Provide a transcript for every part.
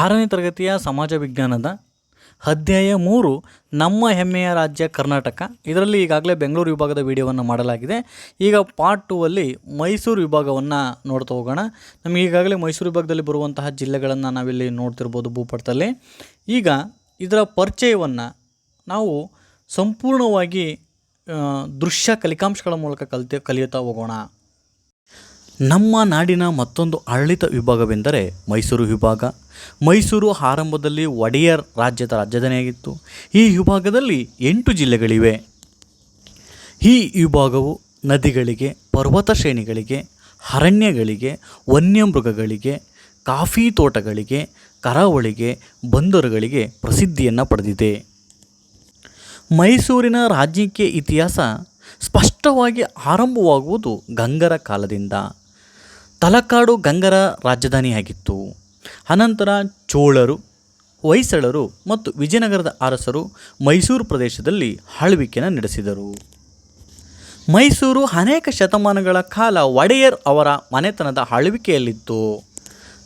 ಆರನೇ ತರಗತಿಯ ಸಮಾಜ ವಿಜ್ಞಾನದ ಅಧ್ಯಾಯ ಮೂರು, ನಮ್ಮ ಹೆಮ್ಮೆಯ ರಾಜ್ಯ ಕರ್ನಾಟಕ. ಇದರಲ್ಲಿ ಈಗಾಗಲೇ ಬೆಂಗಳೂರು ವಿಭಾಗದ ವಿಡಿಯೋವನ್ನು ಮಾಡಲಾಗಿದೆ. ಈಗ ಪಾರ್ಟ್ ಟೂ ಅಲ್ಲಿ ಮೈಸೂರು ವಿಭಾಗವನ್ನು ನೋಡ್ತಾ ಹೋಗೋಣ. ನಮಗೆ ಈಗಾಗಲೇ ಮೈಸೂರು ವಿಭಾಗದಲ್ಲಿ ಬರುವಂತಹ ಜಿಲ್ಲೆಗಳನ್ನು ನಾವಿಲ್ಲಿ ನೋಡ್ತಿರ್ಬೋದು ಭೂಪಟದಲ್ಲಿ. ಈಗ ಇದರ ಪರಿಚಯವನ್ನು ನಾವು ಸಂಪೂರ್ಣವಾಗಿ ದೃಶ್ಯ ಕಲಿಕಾಂಶಗಳ ಮೂಲಕ ಕಲಿತ, ಕಲಿಯುತ್ತಾ ಹೋಗೋಣ. ನಮ್ಮ ನಾಡಿನ ಮತ್ತೊಂದು ಆಡಳಿತ ವಿಭಾಗವೆಂದರೆ ಮೈಸೂರು ವಿಭಾಗ. ಮೈಸೂರು ಆರಂಭದಲ್ಲಿ ಒಡೆಯರ್ ರಾಜ್ಯದ ರಾಜಧಾನಿಯಾಗಿತ್ತು. ಈ ವಿಭಾಗದಲ್ಲಿ ಎಂಟು ಜಿಲ್ಲೆಗಳಿವೆ. ಈ ವಿಭಾಗವು ನದಿಗಳಿಗೆ, ಪರ್ವತ ಶ್ರೇಣಿಗಳಿಗೆ, ಅರಣ್ಯಗಳಿಗೆ, ವನ್ಯಮೃಗಗಳಿಗೆ, ಕಾಫಿ ತೋಟಗಳಿಗೆ, ಕರಾವಳಿಗೆ, ಬಂದರುಗಳಿಗೆ ಪ್ರಸಿದ್ಧಿಯನ್ನು ಪಡೆದಿದೆ. ಮೈಸೂರಿನ ರಾಜಕೀಯ ಇತಿಹಾಸ ಸ್ಪಷ್ಟವಾಗಿ ಆರಂಭವಾಗುವುದು ಗಂಗರ ಕಾಲದಿಂದ. ತಲಕಾಡು ಗಂಗರ ರಾಜಧಾನಿಯಾಗಿತ್ತು. ಅನಂತರ ಚೋಳರು, ಹೊಯ್ಸಳರು ಮತ್ತು ವಿಜಯನಗರದ ಅರಸರು ಮೈಸೂರು ಪ್ರದೇಶದಲ್ಲಿ ಆಳ್ವಿಕೆಯನ್ನು ನಡೆಸಿದರು. ಮೈಸೂರು ಅನೇಕ ಶತಮಾನಗಳ ಕಾಲ ಒಡೆಯರ್ ಅವರ ಮನೆತನದ ಆಳ್ವಿಕೆಯಲ್ಲಿತ್ತು.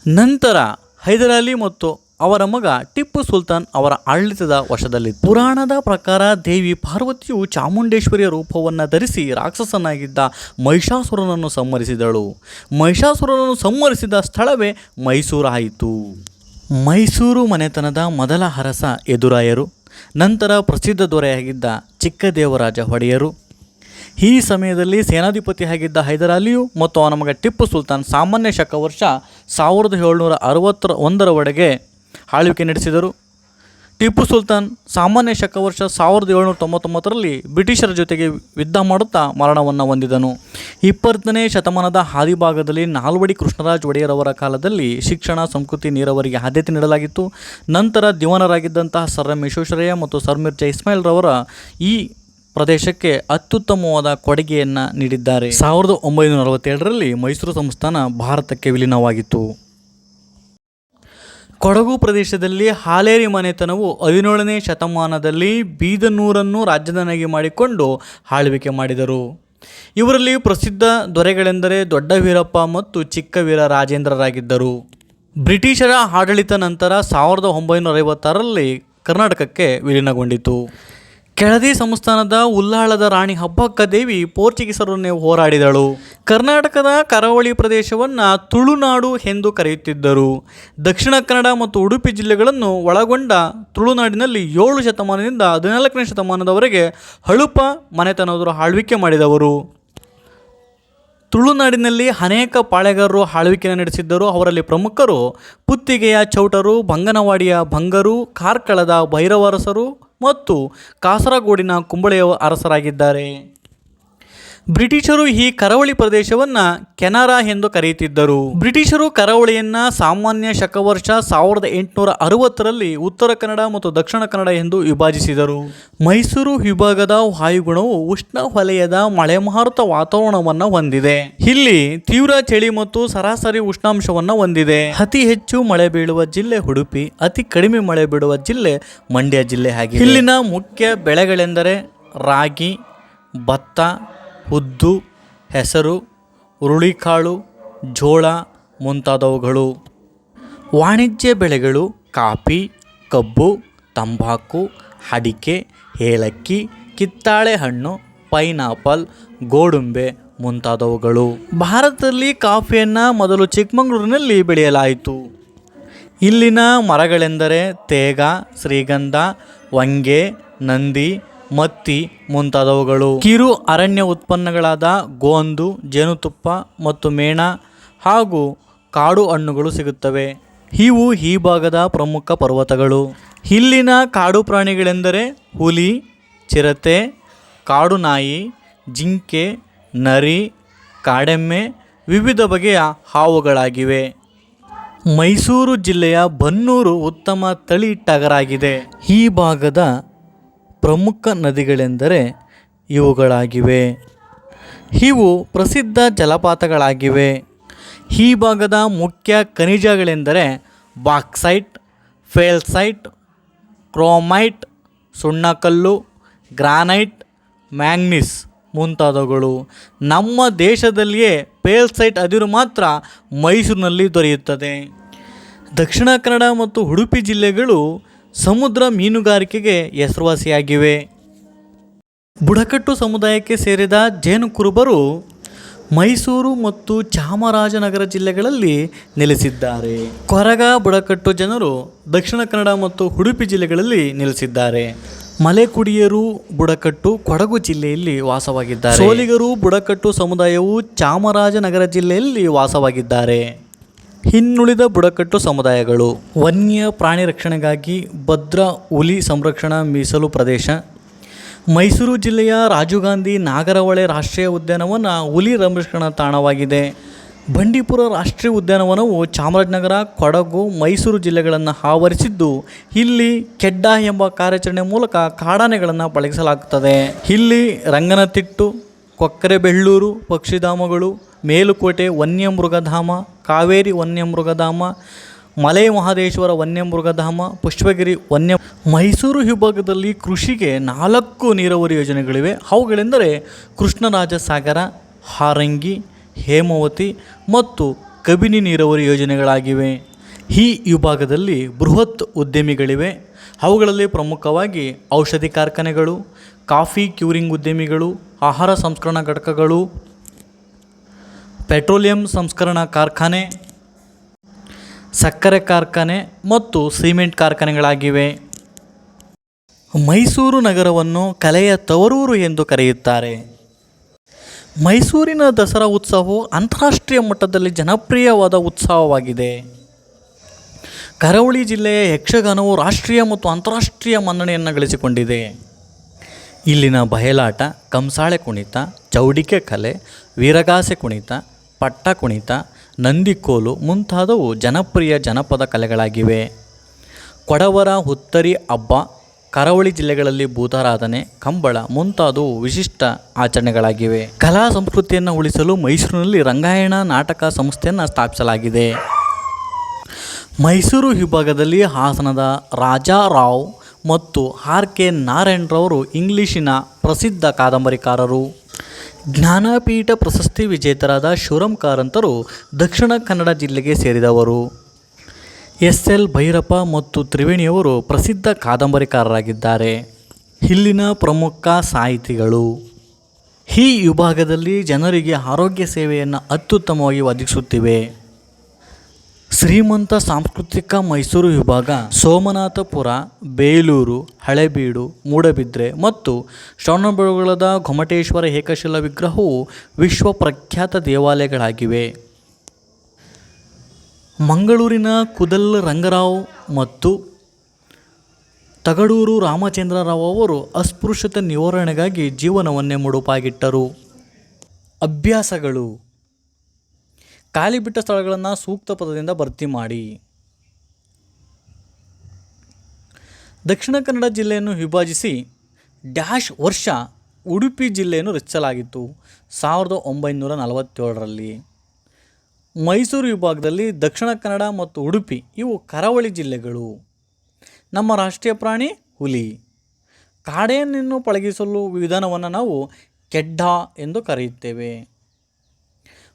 ನಂತರ ಹೈದರಾಲಿ ಮತ್ತು ಅವರ ಮಗ ಟಿಪ್ಪು ಸುಲ್ತಾನ್ ಅವರ ಆಡಳಿತದ ವಶದಲ್ಲಿ ಪುರಾಣದ ಪ್ರಕಾರ ದೇವಿ ಪಾರ್ವತಿಯು ಚಾಮುಂಡೇಶ್ವರಿಯ ರೂಪವನ್ನು ಧರಿಸಿ ರಾಕ್ಷಸನಾಗಿದ್ದ ಮಹಿಷಾಸುರನನ್ನು ಸಂಹರಿಸಿದಳು. ಮಹಿಷಾಸುರನನ್ನು ಸಂಹರಿಸಿದ ಸ್ಥಳವೇ ಮೈಸೂರಾಯಿತು. ಮೈಸೂರು ಮನೆತನದ ಮೊದಲ ಅರಸ ಎದುರಾಯರು ನಂತರ ಪ್ರಸಿದ್ಧ ದೊರೆಯಾಗಿದ್ದ ಚಿಕ್ಕದೇವರಾಜ ಒಡೆಯರು. ಈ ಸಮಯದಲ್ಲಿ ಸೇನಾಧಿಪತಿಯಾಗಿದ್ದ ಹೈದರಾಲಿಯು ಮತ್ತು ಅವನ ಮಗ ಟಿಪ್ಪು ಸುಲ್ತಾನ್ ಸಾಮಾನ್ಯ ಶಕ ವರ್ಷ ಸಾವಿರದ ಏಳ್ನೂರ ಅರವತ್ತರ ಒಂದರವರೆಗೆ ಆಳ್ವಿಕೆ ನಡೆಸಿದರು. ಟಿಪ್ಪು ಸುಲ್ತಾನ್ ಸಾಮಾನ್ಯ ಶಕ ವರ್ಷ ಸಾವಿರದ ಏಳ್ನೂರ ತೊಂಬತ್ತೊಂಬತ್ತರಲ್ಲಿ ಬ್ರಿಟಿಷರ ಜೊತೆಗೆ ಯುದ್ಧ ಮಾಡುತ್ತಾ ಮರಣವನ್ನು ಹೊಂದಿದನು. ಇಪ್ಪತ್ತನೇ ಶತಮಾನದ ಹಾದಿಭಾಗದಲ್ಲಿ ನಾಲ್ವಡಿ ಕೃಷ್ಣರಾಜ ಒಡೆಯರವರ ಕಾಲದಲ್ಲಿ ಶಿಕ್ಷಣ, ಸಂಸ್ಕೃತಿ, ನೀರಾವರಿಗೆ ಆದ್ಯತೆ ನೀಡಲಾಗಿತ್ತು. ನಂತರ ದಿವಾನರಾಗಿದ್ದಂತಹ ಸರ್ ಎಂ ಮತ್ತು ಸರ್ ಮಿರ್ಜಾ ಇಸ್ಮಾಯಿಲ್ ರವರ ಈ ಪ್ರದೇಶಕ್ಕೆ ಅತ್ಯುತ್ತಮವಾದ ಕೊಡುಗೆಯನ್ನು ನೀಡಿದ್ದಾರೆ. ಸಾವಿರದ ಒಂಬೈನೂರ ನಲವತ್ತೇಳರಲ್ಲಿ ಮೈಸೂರು ಸಂಸ್ಥಾನ ಭಾರತಕ್ಕೆ ವಿಲೀನವಾಗಿತ್ತು. ಕೊಡಗು ಪ್ರದೇಶದಲ್ಲಿ ಹಾಲೇರಿ ಮನೆತನವು ಹದಿನೇಳನೇ ಶತಮಾನದಲ್ಲಿ ಬೀದನೂರನ್ನು ರಾಜಧಾನಿಯಾಗಿ ಮಾಡಿಕೊಂಡು ಆಳ್ವಿಕೆ ಮಾಡಿದರು. ಇವರಲ್ಲಿ ಪ್ರಸಿದ್ಧ ದೊರೆಗಳೆಂದರೆ ದೊಡ್ಡ ವೀರಪ್ಪ ಮತ್ತು ಚಿಕ್ಕ ವೀರ ರಾಜೇಂದ್ರರಾಗಿದ್ದರು. ಬ್ರಿಟಿಷರ ಆಡಳಿತ ನಂತರ ಸಾವಿರದ ಒಂಬೈನೂರ ಐವತ್ತಾರರಲ್ಲಿ ಕರ್ನಾಟಕಕ್ಕೆ ವಿಲೀನಗೊಂಡಿತು. ಕೆಳದಿ ಸಂಸ್ಥಾನದ ಉಲ್ಲಾಳದ ರಾಣಿ ಹಬ್ಬಕ್ಕ ದೇವಿ ಪೋರ್ಚುಗೀಸರನ್ನೇ ಹೋರಾಡಿದಳು. ಕರ್ನಾಟಕದ ಕರಾವಳಿ ಪ್ರದೇಶವನ್ನು ತುಳುನಾಡು ಎಂದು ಕರೆಯುತ್ತಿದ್ದರು. ದಕ್ಷಿಣ ಕನ್ನಡ ಮತ್ತು ಉಡುಪಿ ಜಿಲ್ಲೆಗಳನ್ನು ಒಳಗೊಂಡ ತುಳುನಾಡಿನಲ್ಲಿ ಏಳು ಶತಮಾನದಿಂದ ಹದಿನಾಲ್ಕನೇ ಶತಮಾನದವರೆಗೆ ಹಳುಪ ಮನೆತನದವರು ಆಳ್ವಿಕೆ ಮಾಡಿದವರು. ತುಳುನಾಡಿನಲ್ಲಿ ಅನೇಕ ಪಾಳೆಗಾರರು ಆಳ್ವಿಕೆಯನ್ನು ನಡೆಸಿದ್ದರು. ಅವರಲ್ಲಿ ಪ್ರಮುಖರು ಪುತ್ತಿಗೆಯ ಚೌಟರು, ಬಂಗನವಾಡಿಯ ಭಂಗರು ಕಾರ್ಕಳದ ಭೈರವರಸರು ಮತ್ತು ಕಾಸರಗೋಡಿನ ಕುಂಬಳೆಯ ಅರಸರಾಗಿದ್ದಾರೆ. ಬ್ರಿಟಿಷರು ಈ ಕರಾವಳಿ ಪ್ರದೇಶವನ್ನ ಕೆನರಾ ಎಂದು ಕರೆಯುತ್ತಿದ್ದರು. ಬ್ರಿಟಿಷರು ಕರಾವಳಿಯನ್ನ ಸಾಮಾನ್ಯ ಶಕವರ್ಷ ಸಾವಿರದ ಎಂಟುನೂರ ಅರವತ್ತರಲ್ಲಿ ಉತ್ತರ ಕನ್ನಡ ಮತ್ತು ದಕ್ಷಿಣ ಕನ್ನಡ ಎಂದು ವಿಭಜಿಸಿದರು. ಮೈಸೂರು ವಿಭಾಗದ ವಾಯುಗುಣವು ಉಷ್ಣ ವಲಯದ ಮಳೆಮಾರುತ ವಾತಾವರಣವನ್ನು ಹೊಂದಿದೆ. ಇಲ್ಲಿ ತೀವ್ರ ಚಳಿ ಮತ್ತು ಸರಾಸರಿ ಉಷ್ಣಾಂಶವನ್ನು ಹೊಂದಿದೆ. ಅತಿ ಹೆಚ್ಚು ಮಳೆ ಬೀಳುವ ಜಿಲ್ಲೆ ಉಡುಪಿ, ಅತಿ ಕಡಿಮೆ ಮಳೆ ಬೀಳುವ ಜಿಲ್ಲೆ ಮಂಡ್ಯ ಜಿಲ್ಲೆ ಆಗಿದೆ. ಇಲ್ಲಿನ ಮುಖ್ಯ ಬೆಳೆಗಳೆಂದರೆ ರಾಗಿ, ಭತ್ತ ಉದ್ದು, ಹೆಸರು, ಹುರುಳಿಕಾಳು, ಜೋಳ ಮುಂತಾದವುಗಳು. ವಾಣಿಜ್ಯ ಬೆಳೆಗಳು ಕಾಫಿ, ಕಬ್ಬು, ತಂಬಾಕು, ಅಡಿಕೆ, ಏಲಕ್ಕಿ ಕಿತ್ತಾಳೆ ಹಣ್ಣು ಪೈನಾಪಲ್, ಗೋಡುಂಬೆ ಮುಂತಾದವುಗಳು. ಭಾರತದಲ್ಲಿ ಕಾಫಿಯನ್ನು ಮೊದಲು ಚಿಕ್ಕಮಗಳೂರಿನಲ್ಲಿ ಬೆಳೆಯಲಾಯಿತು. ಇಲ್ಲಿನ ಮರಗಳೆಂದರೆ ತೇಗ, ಶ್ರೀಗಂಧ, ವಂಗೆ, ನಂದಿ ಮತ್ತಿ ಮುಂತಾದವುಗಳು. ಕಿರು ಅರಣ್ಯ ಉತ್ಪನ್ನಗಳಾದ ಗೋಂದು, ಜೇನುತುಪ್ಪ ಮತ್ತು ಮೇಣ ಹಾಗೂ ಕಾಡು ಹಣ್ಣುಗಳು ಸಿಗುತ್ತವೆ. ಇವು ಈ ಭಾಗದ ಪ್ರಮುಖ ಪರ್ವತಗಳು. ಇಲ್ಲಿನ ಕಾಡು ಪ್ರಾಣಿಗಳೆಂದರೆ ಹುಲಿ, ಚಿರತೆ, ಕಾಡು ನಾಯಿ, ಜಿಂಕೆ, ನರಿ, ಕಾಡೆಮ್ಮೆ ವಿವಿಧ ಬಗೆಯ ಹಾವುಗಳಾಗಿವೆ. ಮೈಸೂರು ಜಿಲ್ಲೆಯ ಬನ್ನೂರು ಉತ್ತಮ ತಳಿ ಟಗರಾಗಿದೆ. ಈ ಭಾಗದ ಪ್ರಮುಖ ನದಿಗಳೆಂದರೆ ಇವುಗಳಾಗಿವೆ. ಇವು ಪ್ರಸಿದ್ಧ ಜಲಪಾತಗಳಾಗಿವೆ. ಈ ಭಾಗದ ಮುಖ್ಯ ಖನಿಜಗಳೆಂದರೆ ಬಾಕ್ಸೈಟ್, ಫೇಲ್ಸೈಟ್, ಕ್ರೋಮೈಟ್, ಸುಣ್ಣಕಲ್ಲು, ಗ್ರಾನೈಟ್, ಮ್ಯಾಂಗ್ನಿಸ್ ಮುಂತಾದವುಗಳು. ನಮ್ಮ ದೇಶದಲ್ಲಿಯೇ ಪೇಲ್ಸೈಟ್ ಅದಿರು ಮಾತ್ರ ಮೈಸೂರಿನಲ್ಲಿ ದೊರೆಯುತ್ತದೆ. ದಕ್ಷಿಣ ಕನ್ನಡ ಮತ್ತು ಉಡುಪಿ ಜಿಲ್ಲೆಗಳು ಸಮುದ್ರ ಮೀನುಗಾರಿಕೆಗೆ ಹೆಸರುವಾಸಿಯಾಗಿವೆ. ಬುಡಕಟ್ಟು ಸಮುದಾಯಕ್ಕೆ ಸೇರಿದ ಜೇನು ಕುರುಬರು ಮೈಸೂರು ಮತ್ತು ಚಾಮರಾಜನಗರ ಜಿಲ್ಲೆಗಳಲ್ಲಿ ನೆಲೆಸಿದ್ದಾರೆ. ಕೊರಗ, ಬುಡಕಟ್ಟು ಜನರು ದಕ್ಷಿಣ ಕನ್ನಡ ಮತ್ತು ಉಡುಪಿ ಜಿಲ್ಲೆಗಳಲ್ಲಿ ನೆಲೆಸಿದ್ದಾರೆ. ಮಲೆಕುಡಿಯರು, ಬುಡಕಟ್ಟು ಕೊಡಗು ಜಿಲ್ಲೆಯಲ್ಲಿ ವಾಸವಾಗಿದ್ದಾರೆ. ಸೋಲಿಗರು, ಬುಡಕಟ್ಟು ಸಮುದಾಯವು ಚಾಮರಾಜನಗರ ಜಿಲ್ಲೆಯಲ್ಲಿ ವಾಸವಾಗಿದ್ದಾರೆ. ಇನ್ನುಳಿದ ಬುಡಕಟ್ಟು ಸಮುದಾಯಗಳು, ವನ್ಯ ಪ್ರಾಣಿ ರಕ್ಷಣೆಗಾಗಿ ಭದ್ರ ಹುಲಿ ಸಂರಕ್ಷಣಾ ಮೀಸಲು ಪ್ರದೇಶ. ಮೈಸೂರು ಜಿಲ್ಲೆಯ ರಾಜೀವ್ ಗಾಂಧಿ ನಾಗರಹೊಳೆ ರಾಷ್ಟ್ರೀಯ ಉದ್ಯಾನವನ ಹುಲಿ ಸಂರಕ್ಷಣಾ ತಾಣವಾಗಿದೆ. ಬಂಡೀಪುರ ರಾಷ್ಟ್ರೀಯ ಉದ್ಯಾನವನವು ಚಾಮರಾಜನಗರ, ಕೊಡಗು, ಮೈಸೂರು ಜಿಲ್ಲೆಗಳನ್ನು ಆವರಿಸಿದ್ದು ಇಲ್ಲಿ ಕೆಡ್ಡ ಎಂಬ ಕಾರ್ಯಾಚರಣೆ ಮೂಲಕ ಕಾಡಾನೆಗಳನ್ನು ಬಳಸಲಾಗುತ್ತದೆ. ಇಲ್ಲಿ ರಂಗನತಿಟ್ಟು, ಕೊಕ್ಕರೆಬೆಳ್ಳೂರು, ಪಕ್ಷಿಧಾಮಗಳು, ಮೇಲುಕೋಟೆ, ವನ್ಯಮೃಗಧಾಮ ಕಾವೇರಿ ವನ್ಯಮೃಗಧಾಮ, ಮಲೆ ಮಹದೇಶ್ವರ ವನ್ಯಮೃಗಧಾಮ, ಪುಷ್ಪಗಿರಿ ವನ್ಯ, ಮೈಸೂರು ವಿಭಾಗದಲ್ಲಿ ಕೃಷಿಗೆ ನಾಲ್ಕು ನೀರಾವರಿ ಯೋಜನೆಗಳಿವೆ. ಅವುಗಳೆಂದರೆ ಕೃಷ್ಣರಾಜ ಸಾಗರ ಹಾರಂಗಿ, ಹೇಮಾವತಿ ಮತ್ತು ಕಬಿನಿ ನೀರಾವರಿ ಯೋಜನೆಗಳಾಗಿವೆ. ಈ ವಿಭಾಗದಲ್ಲಿ ಬೃಹತ್ ಉದ್ಯಮಿಗಳಿವೆ. ಅವುಗಳಲ್ಲಿ ಪ್ರಮುಖವಾಗಿ ಔಷಧಿ ಕಾರ್ಖಾನೆಗಳು, ಕಾಫಿ ಕ್ಯೂರಿಂಗ್ ಉದ್ಯಮಿಗಳು, ಆಹಾರ ಸಂಸ್ಕರಣಾ ಘಟಕಗಳು ಪೆಟ್ರೋಲಿಯಂ ಸಂಸ್ಕರಣಾ ಕಾರ್ಖಾನೆ, ಸಕ್ಕರೆ ಕಾರ್ಖಾನೆ ಮತ್ತು ಸಿಮೆಂಟ್ ಕಾರ್ಖಾನೆಗಳಾಗಿವೆ. ಮೈಸೂರು ನಗರವನ್ನು ಕಲೆಯ ತವರೂರು ಎಂದು ಕರೆಯುತ್ತಾರೆ. ಮೈಸೂರಿನ ದಸರಾ ಉತ್ಸವವು ಅಂತಾರಾಷ್ಟ್ರೀಯ ಮಟ್ಟದಲ್ಲಿ ಜನಪ್ರಿಯವಾದ ಉತ್ಸವವಾಗಿದೆ. ಕರಾವಳಿ ಜಿಲ್ಲೆಯ ಯಕ್ಷಗಾನವು ರಾಷ್ಟ್ರೀಯ ಮತ್ತು ಅಂತಾರಾಷ್ಟ್ರೀಯ ಮನ್ನಣೆಯನ್ನು ಗಳಿಸಿಕೊಂಡಿದೆ. ಇಲ್ಲಿನ ಬಯಲಾಟ, ಕಂಸಾಳೆ ಕುಣಿತ, ಚೌಡಿಕೆ ಕಲೆ, ವೀರಗಾಸೆ ಕುಣಿತ ಪಟ್ಟ ಕುಣಿತ ನಂದಿಕೋಲು ಮುಂತಾದವು ಜನಪ್ರಿಯ ಜನಪದ ಕಲೆಗಳಾಗಿವೆ. ಕೊಡವರ, ಹುತ್ತರಿ ಹಬ್ಬ ಕರಾವಳಿ ಜಿಲ್ಲೆಗಳಲ್ಲಿ ಭೂತಾರಾಧನೆ, ಕಂಬಳ ಮುಂತಾದವು ವಿಶಿಷ್ಟ ಆಚರಣೆಗಳಾಗಿವೆ. ಕಲಾ ಸಂಸ್ಕೃತಿಯನ್ನು ಉಳಿಸಲು ಮೈಸೂರಿನಲ್ಲಿ ರಂಗಾಯಣ ನಾಟಕ ಸಂಸ್ಥೆಯನ್ನು ಸ್ಥಾಪಿಸಲಾಗಿದೆ. ಮೈಸೂರು ವಿಭಾಗದಲ್ಲಿ ಹಾಸನದ ರಾಜಾರಾವ್ ಮತ್ತು ಆರ್ ಕೆ ನಾರಾಯಣರವರು ಇಂಗ್ಲಿಷಿನ ಪ್ರಸಿದ್ಧ ಕಾದಂಬರಿಕಾರರು. ಜ್ಞಾನಪೀಠ ಪ್ರಶಸ್ತಿ ವಿಜೇತರಾದ ಶಿವರಂ ಕಾರಂತರು ದಕ್ಷಿಣ ಕನ್ನಡ ಜಿಲ್ಲೆಗೆ ಸೇರಿದವರು. ಎಸ್ ಎಲ್ ಭೈರಪ್ಪ ಮತ್ತು ತ್ರಿವೇಣಿಯವರು ಪ್ರಸಿದ್ಧ ಕಾದಂಬರಿಕಾರರಾಗಿದ್ದಾರೆ. ಇಲ್ಲಿನ ಪ್ರಮುಖ ಸಾಹಿತಿಗಳು. ಈ ವಿಭಾಗದಲ್ಲಿ ಜನರಿಗೆ ಆರೋಗ್ಯ ಸೇವೆಯನ್ನು ಅತ್ಯುತ್ತಮವಾಗಿ ಒದಗಿಸುತ್ತಿವೆ. ಶ್ರೀಮಂತ ಸಾಂಸ್ಕೃತಿಕ ಮೈಸೂರು ವಿಭಾಗ ಸೋಮನಾಥಪುರ, ಬೇಲೂರು, ಹಳೆಬೀಡು, ಮೂಡಬಿದ್ರೆ ಮತ್ತು ಶ್ರವಣಬೆಳಗೊಳದ ಗೊಮಟೇಶ್ವರ ಏಕಶಿಲಾ ವಿಗ್ರಹವು ವಿಶ್ವ ಪ್ರಖ್ಯಾತ ದೇವಾಲಯಗಳಾಗಿವೆ. ಮಂಗಳೂರಿನ ಕುದಲ್ ರಂಗರಾವ್ ಮತ್ತು ತಗಡೂರು ರಾಮಚಂದ್ರರಾವ್ ಅವರು ಅಸ್ಪೃಶ್ಯತೆ ನಿವಾರಣೆಗಾಗಿ ಜೀವನವನ್ನೇ ಮುಡುಪಾಗಿಟ್ಟರು. ಅಭ್ಯಾಸಗಳು ಖಾಲಿ ಬಿಟ್ಟ ಸ್ಥಳಗಳನ್ನು ಸೂಕ್ತ ಪದದಿಂದ ಭರ್ತಿ ಮಾಡಿ. ದಕ್ಷಿಣ ಕನ್ನಡ ಜಿಲ್ಲೆಯನ್ನು ವಿಭಜಿಸಿ ಡ್ಯಾಶ್ ವರ್ಷ ಉಡುಪಿ ಜಿಲ್ಲೆಯನ್ನು ರಚಿಸಲಾಗಿತ್ತು ಸಾವಿರದ ಒಂಬೈನೂರ ನಲವತ್ತೇಳರಲ್ಲಿ. ಮೈಸೂರು ವಿಭಾಗದಲ್ಲಿ ದಕ್ಷಿಣ ಕನ್ನಡ ಮತ್ತು ಉಡುಪಿ ಇವು ಕರಾವಳಿ ಜಿಲ್ಲೆಗಳು. ನಮ್ಮ ರಾಷ್ಟ್ರೀಯ ಪ್ರಾಣಿ ಹುಲಿ. ಕಾಡೆಯನ್ನು ಪಳಗಿಸಲು ವಿಧಾನವನ್ನು ನಾವು ಕೆಡ್ಡ ಎಂದು ಕರೆಯುತ್ತೇವೆ.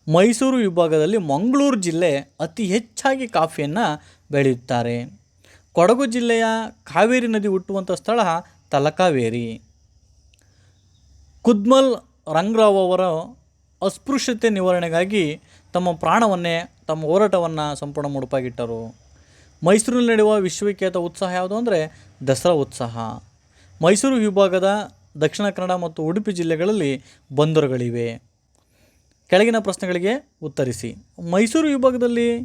ಮೈಸೂರು ವಿಭಾಗದಲ್ಲಿ ಮಂಗಳೂರು ಜಿಲ್ಲೆ ಅತಿ ಹೆಚ್ಚಾಗಿ ಕಾಫಿಯನ್ನು ಬೆಳೆಯುತ್ತಾರೆ. ಕೊಡಗು ಜಿಲ್ಲೆಯ ಕಾವೇರಿ ನದಿ ಹುಟ್ಟುವಂಥ ಸ್ಥಳ ತಲಕಾವೇರಿ. ಕುದ್ಮಲ್ ರಂಗರಾವ್ ಅವರ ಅಸ್ಪೃಶ್ಯತೆ ನಿವಾರಣೆಗಾಗಿ ತಮ್ಮ ಪ್ರಾಣವನ್ನೇ, ತಮ್ಮ ಹೋರಾಟವನ್ನು ಸಂಪೂರ್ಣ ಮುಡುಪಾಗಿಟ್ಟರು. ಮೈಸೂರಿನಲ್ಲಿ ನಡೆಯುವ ವಿಶ್ವವಿಖ್ಯಾತ ಉತ್ಸಾಹ ಯಾವುದು ಅಂದರೆ ದಸರಾ ಉತ್ಸಾಹ. ಮೈಸೂರು ವಿಭಾಗದ ದಕ್ಷಿಣ ಕನ್ನಡ ಮತ್ತು ಉಡುಪಿ ಜಿಲ್ಲೆಗಳಲ್ಲಿ ಬಂದರುಗಳಿವೆ. ಕೆಳಗಿನ ಪ್ರಶ್ನೆಗಳಿಗೆ ಉತ್ತರಿಸಿ. ಮೈಸೂರು ವಿಭಾಗದಲ್ಲಿ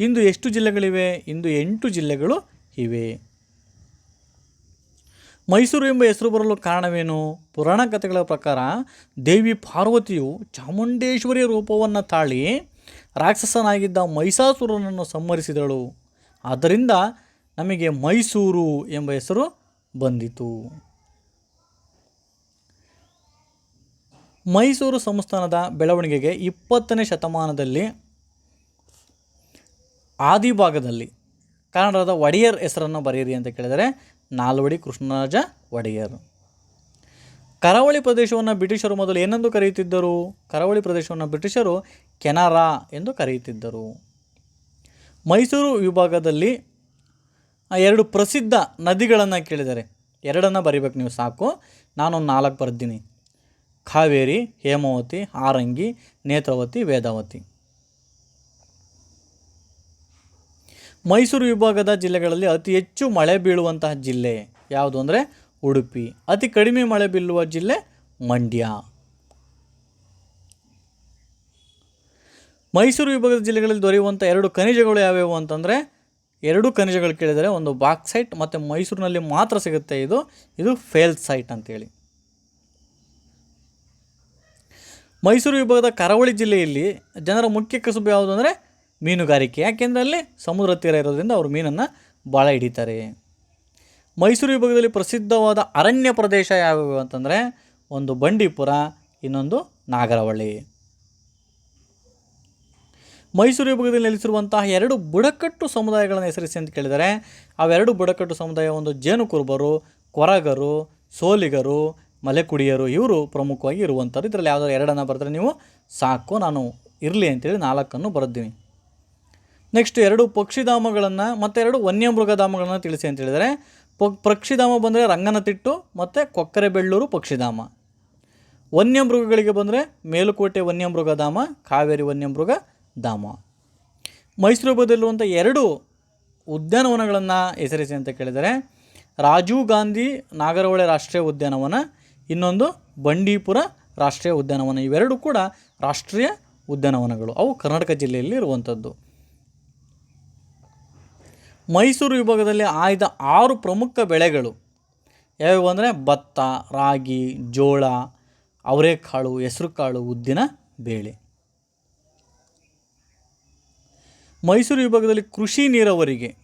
ಇಂದು ಎಷ್ಟು ಜಿಲ್ಲೆಗಳಿವೆ? ಇಂದು ಎಂಟು ಜಿಲ್ಲೆಗಳು ಇವೆ. ಮೈಸೂರು ಎಂಬ ಹೆಸರು ಬರಲು ಕಾರಣವೇನು? ಪುರಾಣ ಕಥೆಗಳ ಪ್ರಕಾರ ದೇವಿ ಪಾರ್ವತಿಯು ಚಾಮುಂಡೇಶ್ವರಿಯ ರೂಪವನ್ನು ತಾಳಿ ರಾಕ್ಷಸನಾಗಿದ್ದ ಮೈಸಾಸುರನನ್ನು ಸಂಹರಿಸಿದಳು. ಆದ್ದರಿಂದ ನಮಗೆ ಮೈಸೂರು ಎಂಬ ಹೆಸರು ಬಂದಿತು. ಮೈಸೂರು ಸಂಸ್ಥಾನದ ಬೆಳವಣಿಗೆಗೆ ಇಪ್ಪತ್ತನೇ ಶತಮಾನದಲ್ಲಿ ಆದಿಭಾಗದಲ್ಲಿ ಕನ್ನಡದ ಒಡೆಯರ್ ಹೆಸರನ್ನು ಬರೆಯಿರಿ ಅಂತ ಕೇಳಿದರೆ ನಾಲ್ವಡಿ ಕೃಷ್ಣರಾಜ ಒಡೆಯರ್. ಕರಾವಳಿ ಪ್ರದೇಶವನ್ನು ಬ್ರಿಟಿಷರು ಮೊದಲು ಏನೆಂದು ಕರೆಯುತ್ತಿದ್ದರು? ಕರಾವಳಿ ಪ್ರದೇಶವನ್ನು ಬ್ರಿಟಿಷರು ಕೆನರಾ ಎಂದು ಕರೆಯುತ್ತಿದ್ದರು. ಮೈಸೂರು ವಿಭಾಗದಲ್ಲಿ ಎರಡು ಪ್ರಸಿದ್ಧ ನದಿಗಳನ್ನು ಕೇಳಿದರೆ ಎರಡನ್ನು ಬರಿಬೇಕು ನೀವು ಸಾಕು. ನಾನೊಂದು ನಾಲ್ಕು ಬರ್ತೀನಿ ಕಾವೇರಿ, ಹೇಮಾವತಿ, ಆರಂಗಿ, ನೇತ್ರಾವತಿ, ವೇದಾವತಿ. ಮೈಸೂರು ವಿಭಾಗದ ಜಿಲ್ಲೆಗಳಲ್ಲಿ ಅತಿ ಹೆಚ್ಚು ಮಳೆ ಬೀಳುವಂತಹ ಜಿಲ್ಲೆ ಯಾವುದು ಅಂದರೆ ಉಡುಪಿ. ಅತಿ ಕಡಿಮೆ ಮಳೆ ಬೀಳುವ ಜಿಲ್ಲೆ ಮಂಡ್ಯ. ಮೈಸೂರು ವಿಭಾಗದ ಜಿಲ್ಲೆಗಳಲ್ಲಿ ದೊರೆಯುವಂಥ ಎರಡು ಖನಿಜಗಳು ಯಾವ್ಯಾವು ಅಂತಂದರೆ, ಎರಡು ಖನಿಜಗಳು ಕೇಳಿದರೆ ಒಂದು ಬಾಕ್ಸೈಟ್ ಮತ್ತು ಮೈಸೂರಿನಲ್ಲಿ ಮಾತ್ರ ಸಿಗುತ್ತೆ ಇದು. ಇದು ಫೇಲ್ ಸೈಟ್ ಅಂತೇಳಿ. ಮೈಸೂರು ವಿಭಾಗದ ಕರಾವಳಿ ಜಿಲ್ಲೆಯಲ್ಲಿ ಜನರ ಮುಖ್ಯ ಕಸುಬು ಯಾವುದು ಅಂದರೆ ಮೀನುಗಾರಿಕೆ. ಯಾಕೆಂದರೆ ಅಲ್ಲಿ ಸಮುದ್ರ ತೀರ ಇರೋದ್ರಿಂದ ಅವರು ಮೀನನ್ನು ಭಾಳ ಹಿಡಿತಾರೆ. ಮೈಸೂರು ವಿಭಾಗದಲ್ಲಿ ಪ್ರಸಿದ್ಧವಾದ ಅರಣ್ಯ ಪ್ರದೇಶ ಯಾವುವು ಅಂತಂದರೆ ಒಂದು ಬಂಡೀಪುರ, ಇನ್ನೊಂದು ನಾಗರಹೊಳೆ. ಮೈಸೂರು ವಿಭಾಗದಲ್ಲಿ ನೆಲೆಸಿರುವಂತಹ ಎರಡು ಬುಡಕಟ್ಟು ಸಮುದಾಯಗಳನ್ನು ಹೆಸರಿಸಿ ಅಂತ ಕೇಳಿದರೆ, ಅವೆರಡು ಬುಡಕಟ್ಟು ಸಮುದಾಯ ಒಂದು ಜೇನುಕುರುಬರು, ಕೊರಗರು, ಸೋಲಿಗರು ಮಲೆಕುಡಿಯರು ಇವರು ಪ್ರಮುಖವಾಗಿ ಇರುವಂಥದ್ದು ಇದರಲ್ಲಿ ಯಾವುದಾದ್ರು ಎರಡನ್ನು ಬರೆದ್ರೆ ನೀವು ಸಾಕು, ನಾನು ಇರಲಿ ಅಂತೇಳಿ ನಾಲ್ಕನ್ನು ಬರೆದ್ದೀನಿ. ನೆಕ್ಸ್ಟ್ ಎರಡು ಪಕ್ಷಿಧಾಮಗಳನ್ನು ಮತ್ತು ಎರಡು ವನ್ಯಮೃಗಧಾಮಗಳನ್ನು ತಿಳಿಸಿ ಅಂತ ಹೇಳಿದರೆ ಪ ಪಕ್ಷಿಧಾಮ ಬಂದರೆ ರಂಗನತಿಟ್ಟು ಮತ್ತು ಕೊಕ್ಕರೆಬೆಳ್ಳೂರು ಪಕ್ಷಿಧಾಮ. ವನ್ಯಮೃಗಗಳಿಗೆ ಬಂದರೆ ಮೇಲುಕೋಟೆ ವನ್ಯಮೃಗಧಾಮ, ಕಾವೇರಿ ವನ್ಯಮೃಗ ಧಾಮ ಮೈಸೂರು ಬದಲಿರುವಂಥ ಎರಡು ಉದ್ಯಾನವನಗಳನ್ನು ಹೆಸರಿಸಿ ಅಂತ ಕೇಳಿದರೆ, ರಾಜೀವ್ ಗಾಂಧಿ ನಾಗರಹೊಳೆ ರಾಷ್ಟ್ರೀಯ ಉದ್ಯಾನವನ ಇನ್ನೊಂದು ಬಂಡೀಪುರ ರಾಷ್ಟ್ರೀಯ ಉದ್ಯಾನವನ. ಇವೆರಡು ಕೂಡ ರಾಷ್ಟ್ರೀಯ ಉದ್ಯಾನವನಗಳು. ಅವು ಕರ್ನಾಟಕ ಜಿಲ್ಲೆಯಲ್ಲಿ ಇರುವಂಥದ್ದು. ಮೈಸೂರು ವಿಭಾಗದಲ್ಲಿ ಆಯ್ದ ಆರು ಪ್ರಮುಖ ಬೆಳೆಗಳು. ಯಾವ್ಯಾವು ಅಂದರೆ ಭತ್ತ, ರಾಗಿ, ಜೋಳ, ಅವರೆಕಾಳು, ಹೆಸರುಕಾಳು, ಉದ್ದಿನ ಬೇಳೆ. ಮೈಸೂರು ವಿಭಾಗದಲ್ಲಿ ಕೃಷಿ ನೀರಾವರಿಗೆ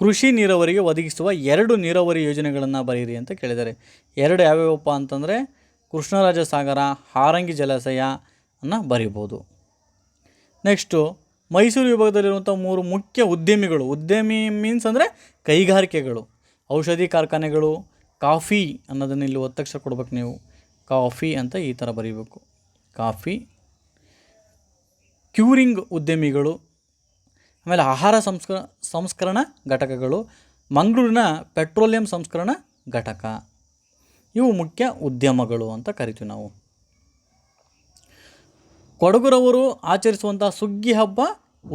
ಕೃಷಿ ನೀರಾವರಿಗೆ ಒದಗಿಸುವ ಎರಡು ನೀರಾವರಿ ಯೋಜನೆಗಳನ್ನು ಬರೆಯಿರಿ ಅಂತ ಕೇಳಿದ್ದಾರೆ. ಎರಡು ಯಾವ್ಯಾವಪ್ಪ ಅಂತಂದರೆ ಕೃಷ್ಣರಾಜ ಸಾಗರ ಹಾರಂಗಿ ಜಲಾಶಯ ಅನ್ನು ಬರೀಬೋದು. ನೆಕ್ಸ್ಟು ಮೈಸೂರು ವಿಭಾಗದಲ್ಲಿರುವಂಥ ಮೂರು ಮುಖ್ಯ ಉದ್ಯಮಿಗಳು. ಉದ್ಯಮಿ ಮೀನ್ಸ್ ಅಂದರೆ ಕೈಗಾರಿಕೆಗಳು. ಔಷಧಿ ಕಾರ್ಖಾನೆಗಳು, ಕಾಫಿ ಅನ್ನೋದನ್ನು ಇಲ್ಲಿ ಒತ್ತಕ್ಷರ ಕೊಡ್ಬೇಕು ನೀವು. ಕಾಫಿ ಅಂತ ಈ ಥರ ಬರೀಬೇಕು. ಕಾಫಿ. ಕ್ಯೂರಿಂಗ್ ಉದ್ಯಮಿಗಳು. ಆಮೇಲೆ ಆಹಾರ ಸಂಸ್ಕರ ಸಂಸ್ಕರಣಾ ಘಟಕಗಳು. ಮಂಗಳೂರಿನ ಪೆಟ್ರೋಲಿಯಂ ಸಂಸ್ಕರಣ ಘಟಕ. ಇವು ಮುಖ್ಯ ಉದ್ಯಮಗಳು ಅಂತ ಕರಿತೀವಿ ನಾವು. ಕೊಡಗುರವರು ಆಚರಿಸುವಂಥ ಸುಗ್ಗಿ ಹಬ್ಬ,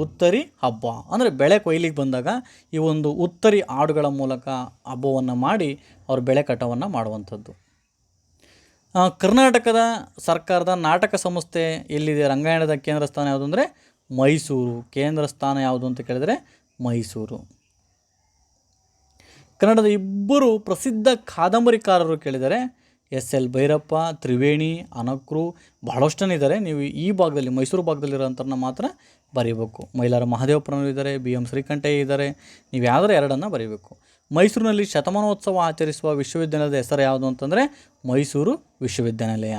ಉತ್ತರಿ ಹಬ್ಬ. ಅಂದರೆ ಬೆಳೆ ಕೊಯ್ಲಿಗೆ ಬಂದಾಗ ಈ ಒಂದು ಉತ್ತರಿ ಹಾಡುಗಳ ಮೂಲಕ ಹಬ್ಬವನ್ನು ಮಾಡಿ ಅವರು ಬೆಳೆ ಕಟಾವನ್ನು ಮಾಡುವಂಥದ್ದು. ಕರ್ನಾಟಕದ ಸರ್ಕಾರದ ನಾಟಕ ಸಂಸ್ಥೆ ಎಲ್ಲಿದೆ? ರಂಗಾಯಣದ ಕೇಂದ್ರ ಸ್ಥಾನ ಯಾವುದು ಅಂದರೆ ಮೈಸೂರು. ಕೇಂದ್ರ ಸ್ಥಾನ ಯಾವುದು ಅಂತ ಕೇಳಿದರೆ ಮೈಸೂರು. ಕನ್ನಡದ ಇಬ್ಬರು ಪ್ರಸಿದ್ಧ ಕಾದಂಬರಿಕಾರರು ಕೇಳಿದರೆ ಎಸ್ ಎಲ್ ಭೈರಪ್ಪ, ತ್ರಿವೇಣಿ, ಅನಕ್ರು ಬಹಳಷ್ಟು ಇದ್ದಾರೆ ನೀವು ಈ ಭಾಗದಲ್ಲಿ, ಮೈಸೂರು ಭಾಗದಲ್ಲಿರೋಂಥರನ್ನ ಮಾತ್ರ ಬರೀಬೇಕು. ಮೈಲಾರ ಮಹದೇವಪ್ಪನವರು ಇದ್ದಾರೆ, ಬಿ ಎಂ ಶ್ರೀಕಂಠಯ್ಯ ಇದ್ದಾರೆ. ನೀವು ಯಾವ್ದಾರು ಎರಡನ್ನು ಬರೀಬೇಕು. ಮೈಸೂರಿನಲ್ಲಿ ಶತಮಾನೋತ್ಸವ ಆಚರಿಸುವ ವಿಶ್ವವಿದ್ಯಾಲಯದ ಹೆಸರು ಯಾವುದು ಅಂತಂದರೆ ಮೈಸೂರು ವಿಶ್ವವಿದ್ಯಾನಿಲಯ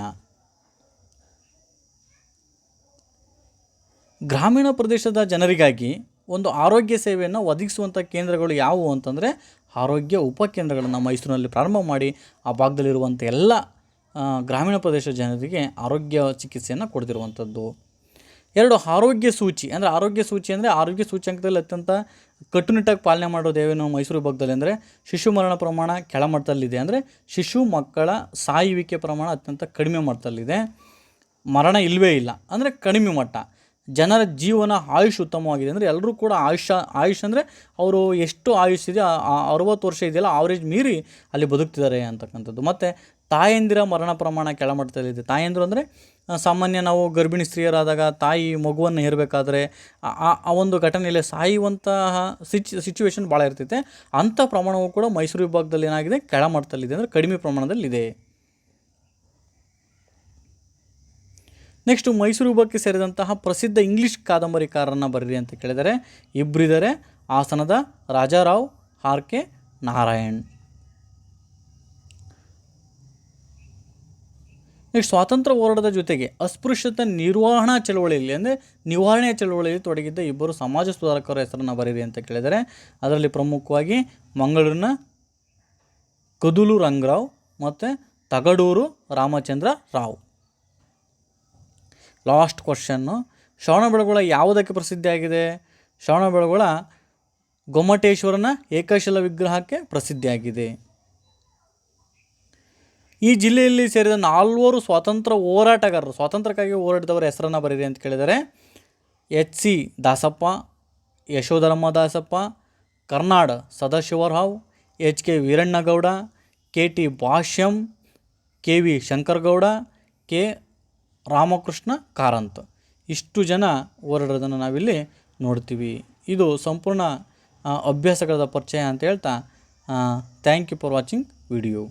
ಗ್ರಾಮೀಣ ಪ್ರದೇಶದ ಜನರಿಗಾಗಿ ಒಂದು ಆರೋಗ್ಯ ಸೇವೆಯನ್ನು ಒದಗಿಸುವಂಥ ಕೇಂದ್ರಗಳು ಯಾವುವು ಅಂತಂದರೆ ಆರೋಗ್ಯ ಉಪಕೇಂದ್ರಗಳನ್ನು ಮೈಸೂರಿನಲ್ಲಿ ಪ್ರಾರಂಭ ಮಾಡಿ ಆ ಭಾಗದಲ್ಲಿರುವಂಥ ಎಲ್ಲ ಗ್ರಾಮೀಣ ಪ್ರದೇಶದ ಜನರಿಗೆ ಆರೋಗ್ಯ ಚಿಕಿತ್ಸೆಯನ್ನು ಕೊಡ್ತಿರುವಂಥದ್ದು. ಎರಡು, ಆರೋಗ್ಯ ಸೂಚಿ, ಅಂದರೆ ಆರೋಗ್ಯ ಸೂಚಿ ಅಂದರೆ ಆರೋಗ್ಯ ಸೂಚ್ಯಂಕದಲ್ಲಿ ಅತ್ಯಂತ ಕಟ್ಟುನಿಟ್ಟಾಗಿ ಪಾಲನೆ ಮಾಡೋದು ನಾವು ಮೈಸೂರು ಭಾಗದಲ್ಲಿ ಅಂದರೆ ಶಿಶು ಮರಣ ಪ್ರಮಾಣ ಕೆಳಮಟ್ಟದಲ್ಲಿದೆ ಅಂದರೆ ಶಿಶು ಮಕ್ಕಳ ಸಾಯುವಿಕೆ ಪ್ರಮಾಣ ಅತ್ಯಂತ ಕಡಿಮೆ ಮಟ್ಟದಲ್ಲಿದೆ. ಮರಣ ಇಲ್ಲವೇ ಇಲ್ಲ, ಅಂದರೆ ಕಡಿಮೆ ಮಟ್ಟ. ಜನರ ಜೀವನ ಆಯುಷ್ ಉತ್ತಮವಾಗಿದೆ ಅಂದರೆ ಎಲ್ಲರೂ ಕೂಡ ಆಯುಷ, ಆಯುಷ್ ಅಂದರೆ ಅವರು ಎಷ್ಟು ಆಯುಷ್ ಇದೆ ಅರವತ್ತು ವರ್ಷ ಇದೆಯಲ್ಲ ಆವ್ರೇಜ್ ಮೀರಿ ಅಲ್ಲಿ ಬದುಕ್ತಿದ್ದಾರೆ ಅಂತಕ್ಕಂಥದ್ದು. ಮತ್ತು ತಾಯಂದಿರ ಮರಣ ಪ್ರಮಾಣ ಕೆಳಮಟ್ಟದಲ್ಲಿದೆ ತಾಯಂದಿರು ಅಂದರೆ ಸಾಮಾನ್ಯ ನಾವು ಗರ್ಭಿಣಿ ಸ್ತ್ರೀಯರಾದಾಗ ತಾಯಿ ಮಗುವನ್ನು ಹೇರಬೇಕಾದ್ರೆ, ಆ ಒಂದು ಘಟನೆಯಲ್ಲಿ ಸಾಯುವಂತಹ ಸಿಚ್ ಸಿಚುವೇಶನ್ ಭಾಳ ಇರ್ತೈತೆ. ಅಂಥ ಪ್ರಮಾಣವು ಕೂಡ ಮೈಸೂರು ವಿಭಾಗದಲ್ಲಿ ಏನಾಗಿದೆ? ಕೆಳಮಟ್ಟದಲ್ಲಿದೆ ಅಂದರೆ ಕಡಿಮೆ ಪ್ರಮಾಣದಲ್ಲಿದೆ. ನೆಕ್ಸ್ಟು ಮೈಸೂರು ವಿಭಾಗಕ್ಕೆ ಸೇರಿದಂತಹ ಪ್ರಸಿದ್ಧ ಇಂಗ್ಲೀಷ್ ಕಾದಂಬರಿಕಾರರನ್ನು ಬರೀರಿ ಅಂತ ಕೇಳಿದರೆ ಇಬ್ಬರಿದ್ದಾರೆ ಹಾಸನದ Raja Rao R K Narayan. Next ಸ್ವಾತಂತ್ರ್ಯ ಹೋರಾಟದ ಜೊತೆಗೆ ಅಸ್ಪೃಶ್ಯತೆ ನಿರ್ವಹಣಾ ಚಳವಳಿಯಲ್ಲಿ ಅಂದರೆ ನಿವಾರಣೆಯ ಚಳವಳಿಯಲ್ಲಿ ತೊಡಗಿದ್ದ ಇಬ್ಬರು ಸಮಾಜ ಸುಧಾರಕರ ಹೆಸರನ್ನು ಬರೀರಿ ಅಂತ ಕೇಳಿದರೆ ಅದರಲ್ಲಿ ಪ್ರಮುಖವಾಗಿ ಮಂಗಳೂರಿನ ಕದುಲು ರಂಗರಾವ್ ಮತ್ತು ತಗಡೂರು ರಾಮಚಂದ್ರ ರಾವ್. Last question. ಶ್ರವಣಬೆಳಗೊಳ ಯಾವುದಕ್ಕೆ ಪ್ರಸಿದ್ಧಿಯಾಗಿದೆ ಶ್ರವಣ ಬೆಳಗೊಳ ಗೊಮ್ಮಟೇಶ್ವರನ ಏಕಶಿಲ ವಿಗ್ರಹಕ್ಕೆ ಪ್ರಸಿದ್ಧಿಯಾಗಿದೆ ಈ ಜಿಲ್ಲೆಯಲ್ಲಿ ಸೇರಿದ ನಾಲ್ವರು ಸ್ವಾತಂತ್ರ್ಯ ಹೋರಾಟಗಾರರು ಸ್ವಾತಂತ್ರ್ಯಕ್ಕಾಗಿ ಹೋರಾಡಿದವರ ಹೆಸರನ್ನು ಬರೀರಿ ಅಂತ ಕೇಳಿದರೆ, H C Dasappa, Yashodharamma Dasappa, Karnad Sadashiva Rao H K Veeranna Gowda, K T Bhashyam, K V Shankara Gowda, K Ramakrishna Karanth. ಇಷ್ಟು ಜನ ಹೋರಾಡೋದನ್ನು ನಾವಿಲ್ಲಿ ನೋಡ್ತೀವಿ. ಇದು ಸಂಪೂರ್ಣ ಅಭ್ಯಾಸಗಳ ಪರಿಚಯ ಅಂತ ಹೇಳ್ತಾ thank you for watching video